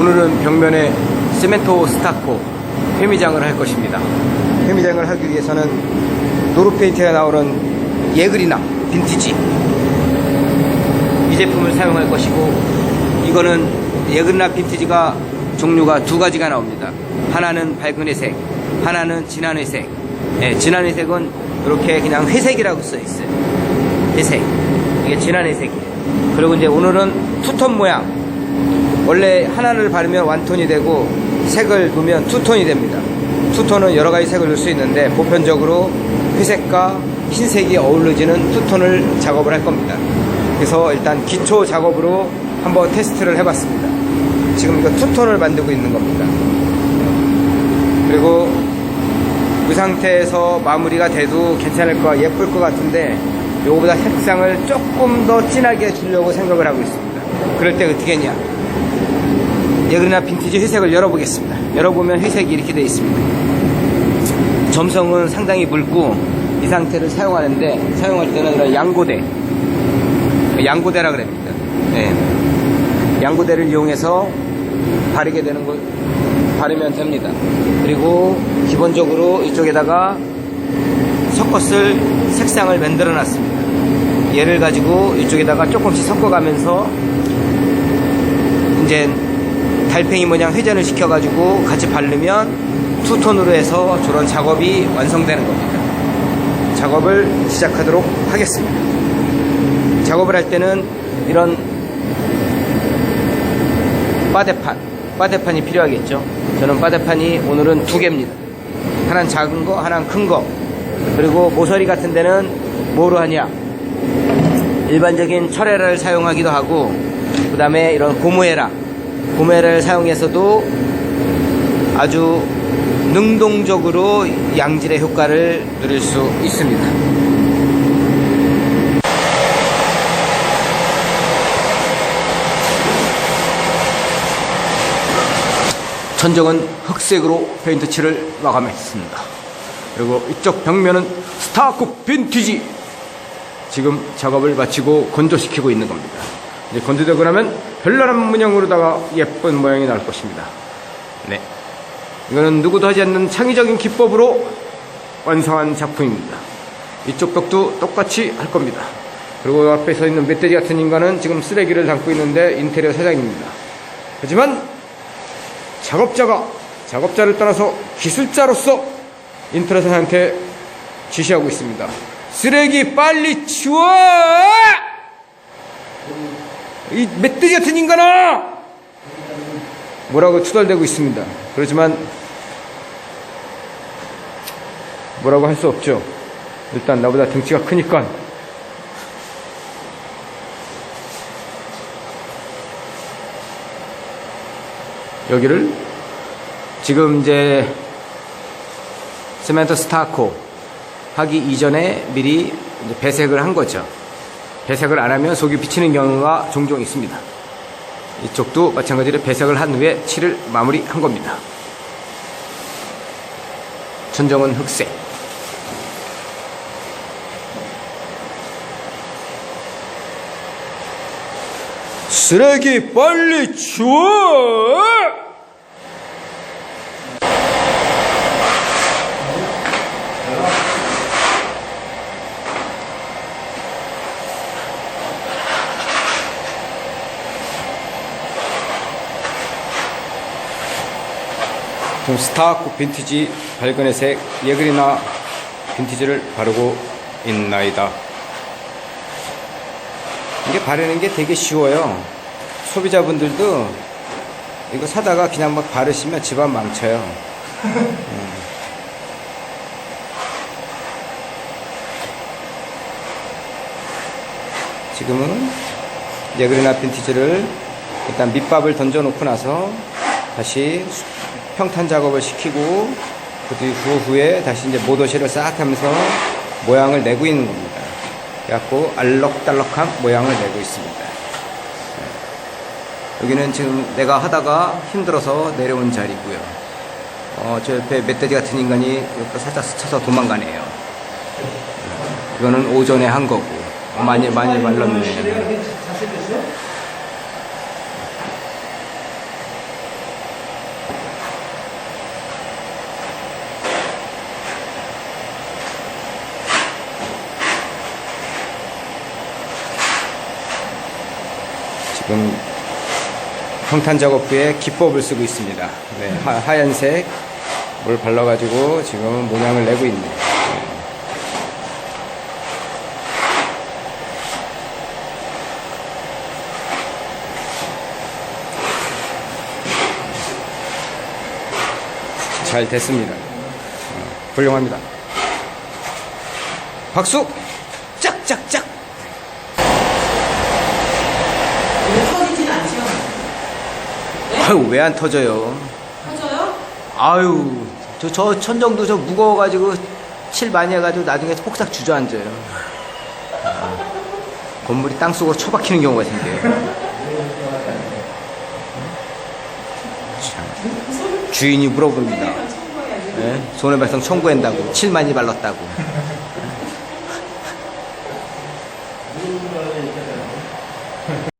네, 오늘은 벽면에 시멘토 스타코 회미장을 할 것입니다. 회미장을 하기 위해서는 노루페인트가 나오는 예그리나 빈티지 이 제품을 사용할 것이고 이거는 예그리나 빈티지가 종류가 두 가지가 나옵니다. 하나는 밝은 회색, 하나는 진한 회색. 네, 진한 회색은 이렇게 그냥 회색이라고 써 있어요. 회색. 이게 진한 회색이에요. 그리고 이제 오늘은 투톤 모양. 원래 하나를 바르면 완톤이 되고 색을 두면 투톤이 됩니다. 투톤은 여러 가지 색을 넣을 수 있는데 보편적으로 회색과 흰색이 어우러지는 투톤을 작업을 할 겁니다. 그래서 일단 기초 작업으로 한번 테스트를 해봤습니다. 지금 이거 투톤을 만들고 있는 겁니다. 그리고 이 상태에서 마무리가 돼도 괜찮을 거 예쁠 것 같은데 요거보다 색상을 조금 더 진하게 주려고 생각을 하고 있습니다. 그럴 때 어떻게 했냐? 예그리나 빈티지 회색을 열어보겠습니다. 열어보면 회색이 이렇게 되어 있습니다. 점성은 상당히 묽고 이 상태를 사용하는데 사용할 때는 이런 양고대 양고대라 그럽니다. 예. 양고대를 이용해서 바르게 되는 걸 바르면 됩니다. 그리고 기본적으로 이쪽에다가 섞었을 색상을 만들어 놨습니다. 얘를 가지고 이쪽에다가 조금씩 섞어가면서 이제 달팽이 모양 회전을 시켜가지고 같이 바르면 투톤으로 해서 저런 작업이 완성되는 겁니다. 작업을 시작하도록 하겠습니다. 작업을 할 때는 이런 빠데판, 빠데판이 필요하겠죠. 저는 빠데판이 오늘은 두 개입니다. 하나는 작은 거, 하나는 큰 거. 그리고 모서리 같은 데는 뭐로 하냐? 일반적인 철에라를 사용하기도 하고, 그 다음에 이런 고무에라, 고무에라를 사용해서도 아주 능동적으로 양질의 효과를 누릴 수 있습니다. 천정은 흑색으로 페인트 칠을 마감했습니다. 그리고 이쪽 벽면은 스타콕 빈티지 지금 작업을 마치고 건조시키고 있는 겁니다. 이제 건조되고 나면 별나란 문양으로다가 예쁜 모양이 나올 것입니다. 네. 이거는 누구도 하지 않는 창의적인 기법으로 완성한 작품입니다. 이쪽 벽도 똑같이 할 겁니다. 그리고 앞에 서 있는 멧돼지 같은 인간은 지금 쓰레기를 담고 있는데 인테리어 사장입니다. 하지만 작업자가 작업자를 따라서 기술자로서 인테리어 사장한테 지시하고 있습니다. 쓰레기 빨리 치워! 이 멧돼지 같은 인간아! 뭐라고 투덜대고 있습니다. 그렇지만 뭐라고 할 수 없죠. 일단 나보다 등치가 크니까 여기를 지금 이제 세멘트 스타코 하기 이전에 미리 배색을 한 거죠. 배색을 안 하면 속이 비치는 경우가 종종 있습니다. 이쪽도 마찬가지로 배색을 한 후에 칠을 마무리한 겁니다. 천정은 흑색. 쓰레기 빨리 치워! 지금 스타코 빈티지 밝은 회색 예그리나 빈티지를 바르고 있나이다. 이게 바르는 게 되게 쉬워요. 소비자분들도 이거 사다가 그냥 막 바르시면 집안 망쳐요. 음. 지금은 예그리나 빈티지를 일단 밑밥을 던져 놓고 나서 다시 평탄 작업을 시키고 그 후- 후에 다시 이제 모도실을 싹 하면서 모양을 내고 있는 겁니다. 그래갖고 알록달록한 모양을 내고 있습니다. 네. 여기는 지금 내가 하다가 힘들어서 내려온 자리고요. 어, 저 옆에 멧돼지 같은 인간이 살짝 스쳐서 도망가네요. 네. 이거는 오전에 한 거고 어, 많이 많이 말랐네. 지금 평탄 작업 후에 기법을 쓰고 있습니다. 네, 하, 하얀색 물 발라가지고 지금 모양을 내고 있네요. 잘 됐습니다. 어, 훌륭합니다. 박수! 짝짝짝! 왜 터지진 않죠? 아유, 왜 안 터져요? 터져요? 아유, 저, 저 천정도 저 무거워가지고 칠 많이 해가지고 나중에 폭삭 주저앉아요. 아, 건물이 땅 속으로 처박히는 경우가 생겨요. 참, 주인이 물어봅니다. 예? 손해배상 청구한다고, 칠 많이 발랐다고.